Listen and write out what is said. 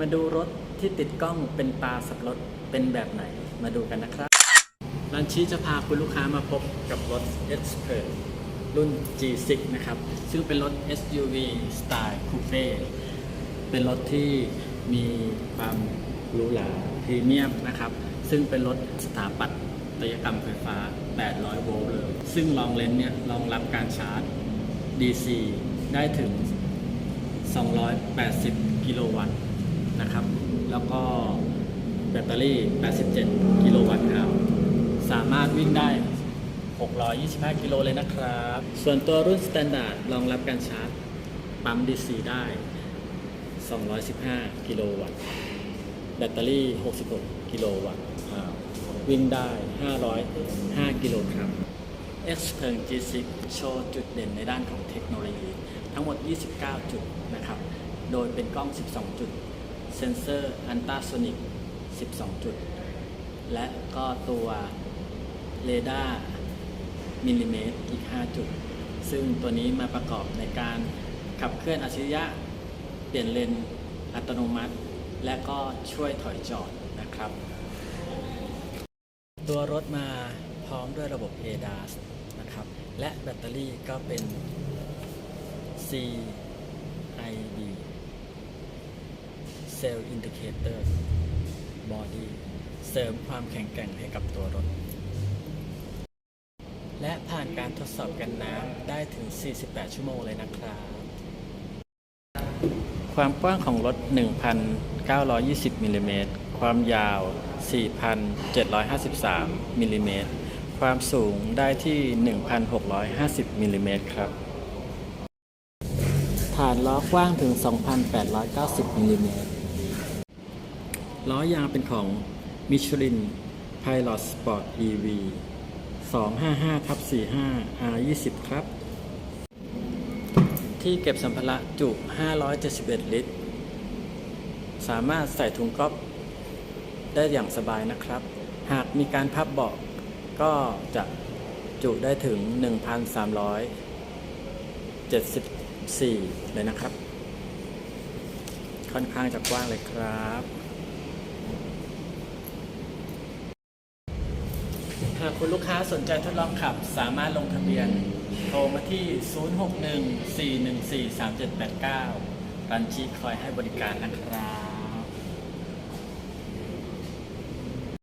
มาดูรถที่ติดกล้องเป็นตาสับรถเป็นแบบไหนมาดูกันนะครับรันชีจะพาคุณลูกค้ามาพบกับรถ x p e r t รุ่น G6 นะครับ ซึ่งเป็นรถ SUV สไตล์คูเป้เป็นรถที่มีความหรูหราพรีเมียมนะครับ ซึ่งเป็นรถสถาปัตยกรรมไฟฟ้า 800 โวลต์เลย ซึ่งรองเลนส์เนี่ยรองรับการชาร์จ DC ได้ถึง 280 กิโลวัตต์ นะครับ แล้วก็แบตเตอรี่ 87 กิโลวัตต์ครับสามารถวิ่งได้ 625 กิโลเลยนะครับ ส่วนตัวรุ่น Standard รองรับการชาร์จ ปั๊ม DC ได้ 215 กิโลวัตต์ แบตเตอรี่ 66 กิโลวัตต์วิ่งได้ 505 กิโลครับ X p e r G6 โชว์จุดเด่นในด้านของเทคโนโลยี ทั้งหมด 29 จุดนะครับ โดยเป็นกล้อง 12 จุด เซนเซอร์อันตราโซนิก 12 จุด และก็ตัวเรดาร์มิลลิเมตรอีก 5 จุด ซึ่งตัวนี้มาประกอบในการขับเคลื่อนอัจฉริยะ เปลี่ยนเลนอัตโนมัติ และก็ช่วยถอยจอดนะครับ ตัวรถมาพร้อมด้วยระบบ ADAS นะครับ และแบตเตอรี่ก็เป็น CIB Cell Indicator Body เสริมความแข็งแกร่งให้กับตัวรถ และผ่านการทดสอบกันน้ำได้ถึง 48 ชั่วโมงเลยนะครับ ความกว้างของรถ 1,920มิลลิเมตรความยาว 4,753มิลลิเมตรความสูงได้ที่ 1,650มิลลิเมตรครับ ฐานล้อกว้างถึง 2,890มิลลิเมตร ล้อยางเป็นของ Michelin Pilot Sport EV 255ทับ45 R20 ครับ ที่เก็บสัมภาระจุ 571 ลิตร สามารถใส่ถุงก๊อฟได้อย่างสบายนะครับ หากมีการพับเบาะก็จะจุได้ถึง 1,374 เลยนะครับ ค่อนข้างจะกว้างเลยครับ หากคุณลูกค้าสนใจทดลองขับ สามารถลงทะเบียน โทรมาที่ 061 414 3789 รันชีคอยให้บริการนะครับ